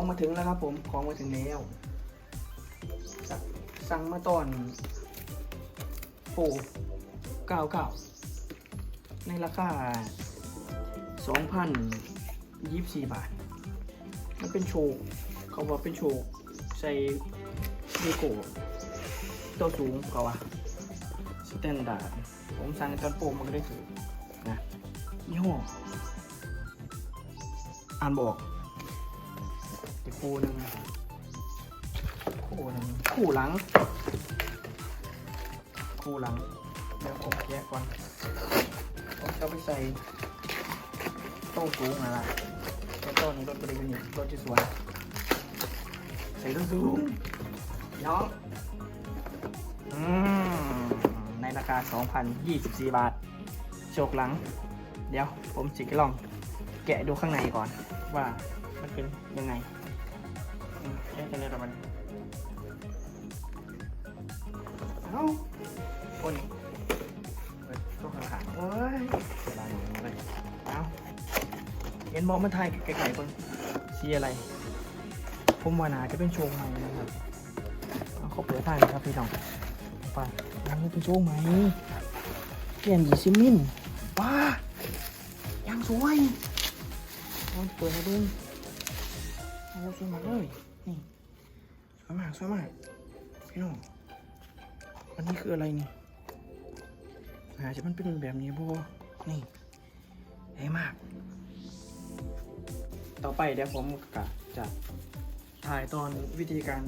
ของมาถึงแล้วครับ ผมของมาถึงแล้วสสั่งมาตอนโปเก้าเก้าในราคาสองพันยี่สี่บาท มันเป็นโชว์เขาบอกเป็นโชว์ใส่เดโก้ตัวสูงเขาว่าสแตนดาร์ดผมสั่งตอนโปรมันก็ได้ถือนะยี่ห้ออ่านบอก คู่หนึ่งคู่หนึ่งคู่หลัง คู่หลัง เดี๋ยวผมแยกก่อน ผมจะไปใส่โต๊ะสูงนะล่ะแล้วโต๊ะนี้รถบริเวณนี้รถที่สวยใส่โต๊ะสูงน้องอืมในราคา 2,024 บาท โชคหลัง เดี๋ยวผมจิกลอง แกะดูข้างในก่อนว่ามันเป็นยังไง มองมันไทยไกลๆคนสีอะไร ผมว่านาจะเป็นโชว์ใหม่นะครับเขาเปิดทางนะครับพี่น้องไปยังเป็นโชว์ใหม่เปลี่ยนยีซิมินว้ายังสวยเอาเปิดให้ดูโอ้สวยมากเลยนี่สวยมากสวยมากพี่น้องอันนี้คืออะไรนี่หาจจะมันเป็นแบบนี้บ่นี่เฮ้มาก ต่อไปเดี๋ยวผมกะจะถ่ายตอนวิธีการ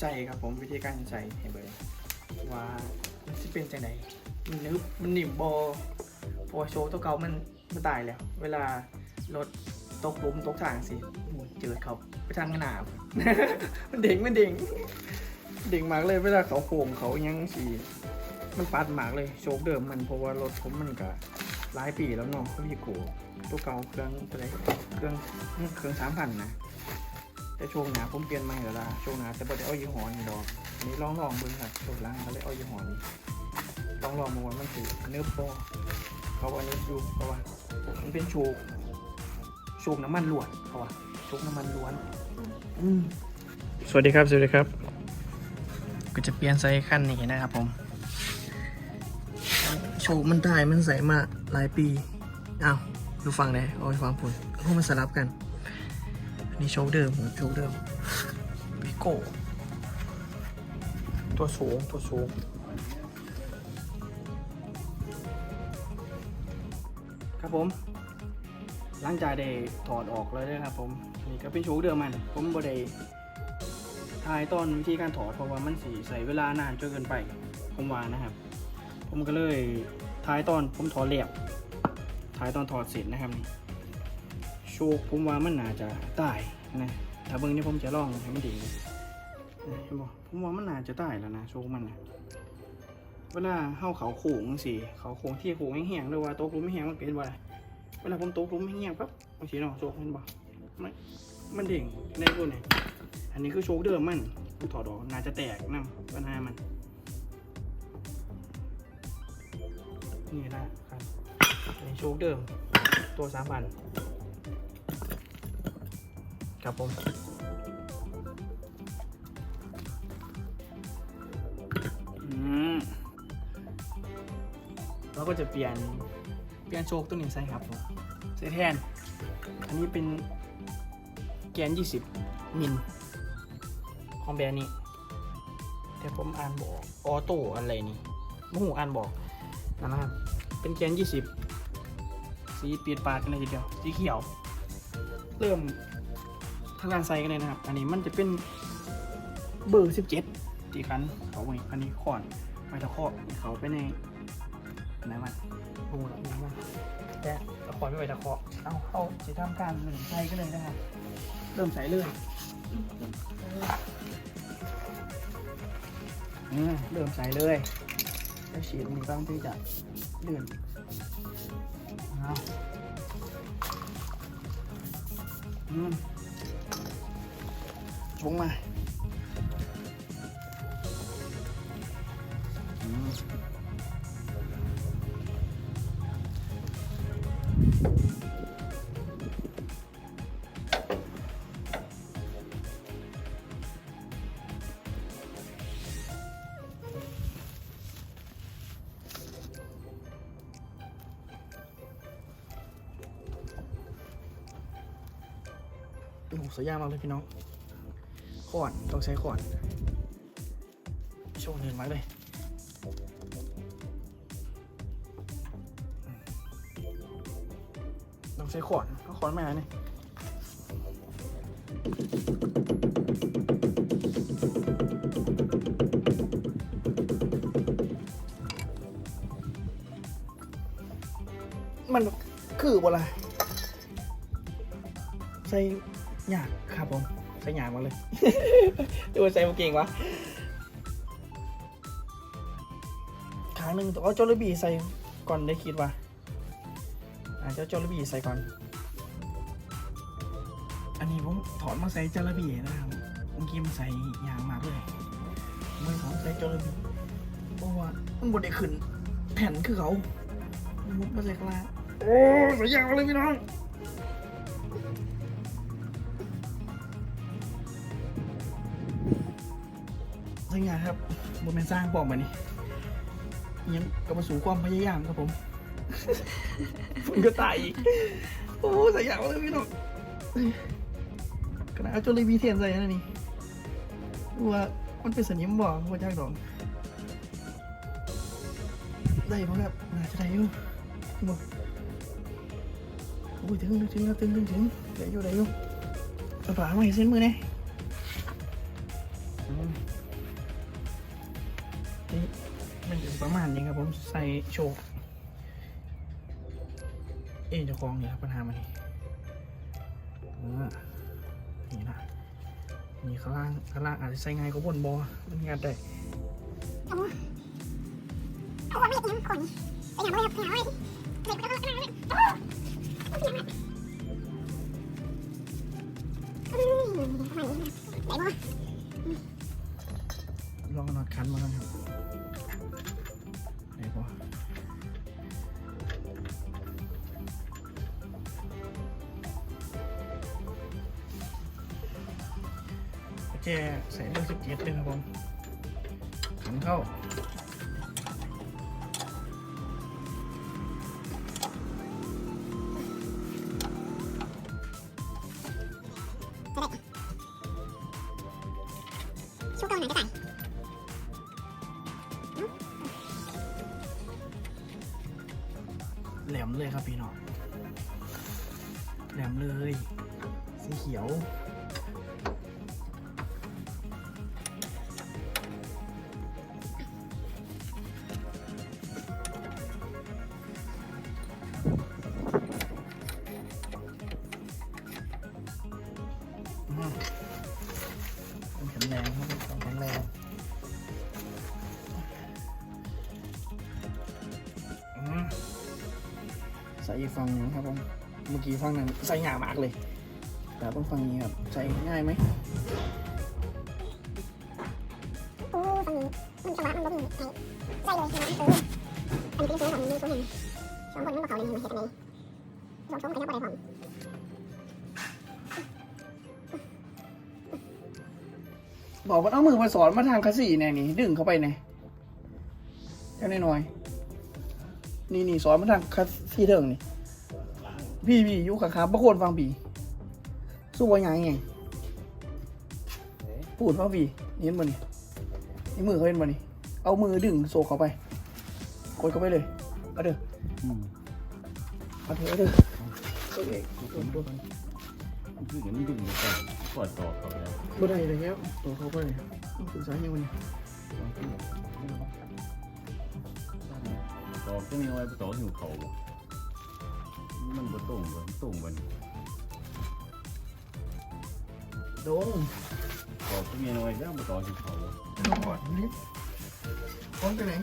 ใส่ครับผมวิธีการใส่ให้เบยว่ามันจะเป็นจังไดมันนึบมันหนิมบอพอโชว์ตัวเก่ามันมันตายแล้ว เวลารถตกหลุมตกทางสิเจอเขาไปทางหนามันเด้งมันเด้งเด้งมากเลยเวลาเขาโค้งเขายังสีมันปัดมากเลยโชคเดิมมันเพราะว่ารถผมมันก็หลายปีแล้วเนาะพี่โก ตัวเก่าเครื่องอะไรเครื่องเครื่องสามพันนะแต่ช่วงหนาผมเปลี่ยนใหม่แล้วล่ะช่วงหนาแต่บ่ได้เอายี่ห้อนี้ดอกอันนี้ลองลองเบิ่งครับตัวล่างก็เลยเอายี่ห้อนี้ลองลองมาว่ามันคือเนื้อโปเขาว่าเนื้อยูเขาว่ามันเป็นโชกโชกน้ำมันล้วนเขาว่าโชกน้ำมันล้วนอืมสวัสดีครับสวัสดีครับ ก็จะเปลี่ยนไซส์ขั้นนี้นะครับผมโชกมันได้มันใส่มาหลายปีอ้าว ดูฟังเลยเอาไปฟังผลพวกมันสลับกัน อันนี้โชกเดิมโชกเดิมวิโก้ตัวสูง ตัวสูงครับผม หลังจากได้ถอดออกแล้วนะครับผมนี่ก็เป็นโชว์เดิมมัน ผมบ่ได้ายตอนวิธีการถอดเพราะว่ามันสีใส่เวลานานจนเกินไปผมว่านะครับ ผมก็เลยถ่ายตอนผมถอดเรียบ ถ่ายตอนถอดเสร็จนะครับนี่โชว์ผมว่ามันน่าจะตายนะถ้าเบิ่งนี่ผมจะลองให้มันดีนะเห็นบ่ผมว่ามันน่าจะตายแล้วนะโชว์มันนะเวลาเข้าเขาโค้งสิเขาโค้งที่โค้งแห้งๆหรือว่าโต๊ะรู้ไม่แห้งมันเป็นว่าเวลาผมตกหลุมไม่เงียบครับบางทีเนาะโชกเห็นบ่มันมันเด้งในตัวเนี่ยอันนี้คือโชคเดิมมันมันถอดออกน่าจะแตกนะปัญหามันนี่นะครับ โชคเดิม ตัวสามพันครับผมอืมเราก็จะเปลี่ยนเปลี่ยนโชคตัวนี้ใส่ครับผมใส่แทน อันนี้เป็นแกน 20 มิลของแบรนด์นี้ แต่ผมอ่านบอกออโต้อะไรนี่มหูอ่านบอกนั่นนะครับ เป็นแกน 20 สีเปลี่ยนปาดกันเลยทีเดียวสีเขียว เริ่มทางการใส่กันเลยนะครับ อันนี้มันจะเป็นเบอร์17ตีคันเขาไว้อันนี้ขอนไปตะเคาะเขาไปในไหนมันดูแล้วดูว่าแต่ตะขอไม่ไหวตะขอเอาเข้าจะทำการหนึ่งใส่ก็เลยนะครับเริ่มใส่เลยอืมเริ่มใส่เลยแล้วฉีดมีบ้างที่จะเลื่อน ชงมา โอ้โหสวยยากมากเลยพี่น้องขอนต้องใช้ขอนโชว์เนินไว้เลยต้องใช้ขอนเอขอนแมาเนี่มันคือบ่ล่ะใส่ ยากครับผมใส่ยากมาเลยดูว่าใส่มาเก่งวะครั้งหนึ่งต้องเอาจอร์บีใส่ก่อนได้คิดว่าอาจจะจอระบีใส่ก่อน อันนี้ผมถอนมาใส่จอระบีนะครับเมื่อกี้มันใส่ยางมากเลยมือถอนใส่จอระบีเพราะว่ามันบดได้ขึ้นแผ่นคือเขามันมุดมาใส่กลางโอ้ใส่ยางมาเลยพี่น้อง ใส่ยางครับบนเป็นสร้างปอมมานี่ยังก็มาสู่ความพยายามครับผมมันก็ตายอีกโอ้ใส่ยาวเลยพี่น้องขนาดเอาจนเลยวีเทียนใส่นะนี่ดูว่ามันเป็นสนิมบ่ว่าจากดอกได้ป่ะครับน่าจะได้อยู่บ่โอ้ยถึงถึงถึงถึงถึงได้อยู่ได้อยู่เอาฝามาให้เส้นมือเนี่ย ผมใส่โชว์เอ๊จะคลองเนี่ยปัญหามันนี่นี่นะนี่ข้างล่างข้างล่างอาจจะใส่ง่ายกว่าบนบอมันงานได้เอาเอาไม่กินคนไปหาเอาไปหาไม่เด็กก็ต้องการไหนบ่ลองเอาน็อตคันมากันครับ แจใส่เรื่องสิบเจ็ดเลยครับผมขันเข้าชูเกาไหนก็ได้แหลมเลยครับพี่น้องแหลมเลย สีเขียว ต้องแข็งแรงครับต้องแข็งแรงอืมใส่อีกฝั่งหนึงครับผม เมื่อกี้ฝั่งนั้นใส่ง่ายมากเลย แต่ต้องฝั่งนี้ครับ ใส่ง่ายไหมโอ้ฟังนี้มันจังหวะมันบ่มีใส่ใส่เลยนะเอออันนี้เป็นสูงของมือสูงหนึ่งสองคนมันบ่เขาเลยเห็นไหมเห็นไหมสองสองขยับอะไรผม บอกว่าเอามือมาสอนมาทางคาสีแน่นี่ดึงเข้าไปแน่เจ้าน้อยๆนี่นี่สอนมาทางคาสีเถิงนี่พี่พี่อยุคาคาบางคนฟังปีสู้ว่าไงไงพูดฟังปีเห็นบ่นี่นี่มือเขาเห็นบ่นี่เอามือดึงโซกเข้าไปกดเข้าไปเลยเอาเด้ออืมเอาเถอะเอาเด้อโอเคคือเดี๋ยวนี้ดึงมันก่อน กอดต่อเขาแล้วบ่ได้เลยครับตัวเขาไปต้องศึกษาอย่างวันนี้ต่อก็มีเอาไว้ต่อหิวเขาบ่มันบ่ตรงบ่ตรงบ่นี่โดงต่อก็มีเอาไว้แล้วบ่ต่อหิวเขาบ่เอาก่อนนี่พร้อมกันไหน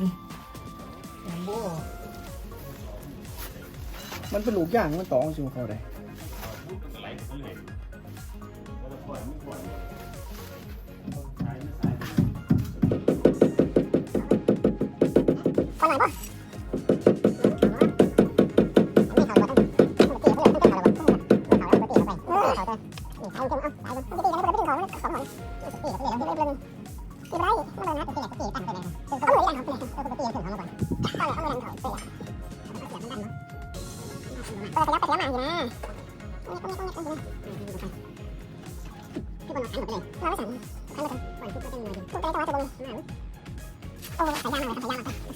นี่แอมโบมันเป็นลูกย่างมันตองสิวเขาได้ หลังป่ะโอ้ใส่ยางมาเลยใส่ยางมาไปซอยกั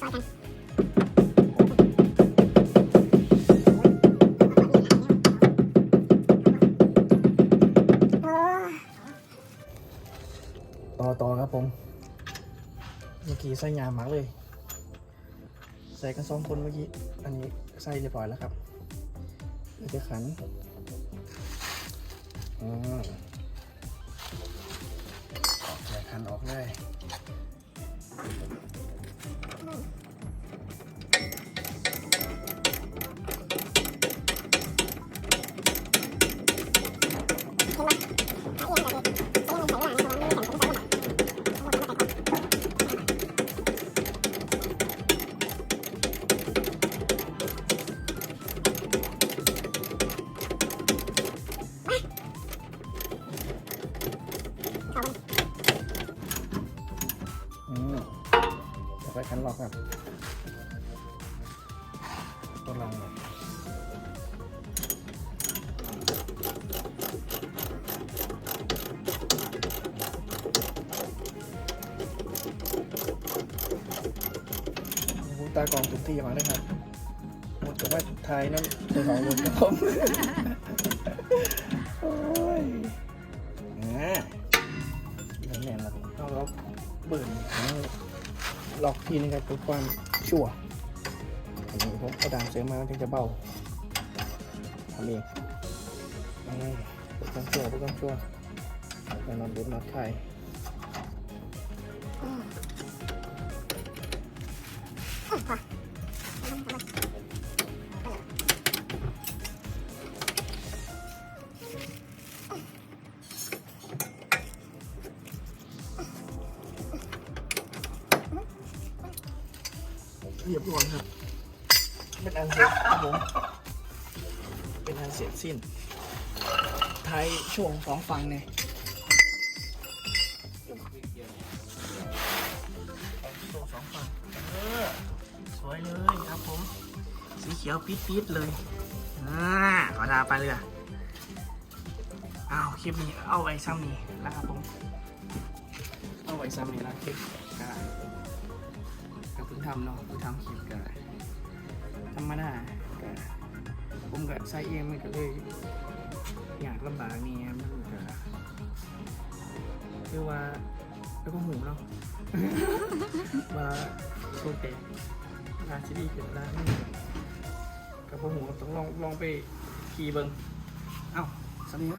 น ต่อต่อครับผม เมื่อกี้ใส่ยาหมักเลย ใส่กันสองคนเมื่อกี้ อันนี้ใส่เรียบร้อยแล้วครับเดี๋ยวจะขันอืมอกแกะขันออกเล ย ตากองทุกที่มาเลยครับ หมดกับว่าไทยนั่นเป็นของลุงครับผมโอ้ยอ่าแน่นๆแล้วเอาแล้วเบิ่นทั้งล็อกทีนึงครับเพื่อความชัวร์อันนี้ผมเอาดามเสริมมามันถึงจะเบาทำเองอืมเพื่อความชัวร์เพื่อความชัวร์แล้วนอนบุญนอนไข่ เรียบร้อยครับ เป็นอันเสร็จครับผม เป็นอันเสร็จสิ้น ท้ายช่วงสองฟังเนี่ย เลยครับผม สีเขียวปิดปิดๆเลยอ่าขอลาไปเลยอะอ้าวคลิปนี้เอาไว้ซ้ำนี้นะครับผม เอาไว้ซ้ำนี้ละคลิปก็ก็เพิ่งทำเนาะเพิ่งทำคลิปก็ธรรมดาก็ผมก็ใส่เองมันก็เลยอยากลำบากนี่มันก็คือว่าแล้วก็หูเนาะว่าโปรเจ หานซีรีส์เกิดได้นี่กับพ่อหูต้องลองลองไปขี่เบิ้งเอ้าสำนี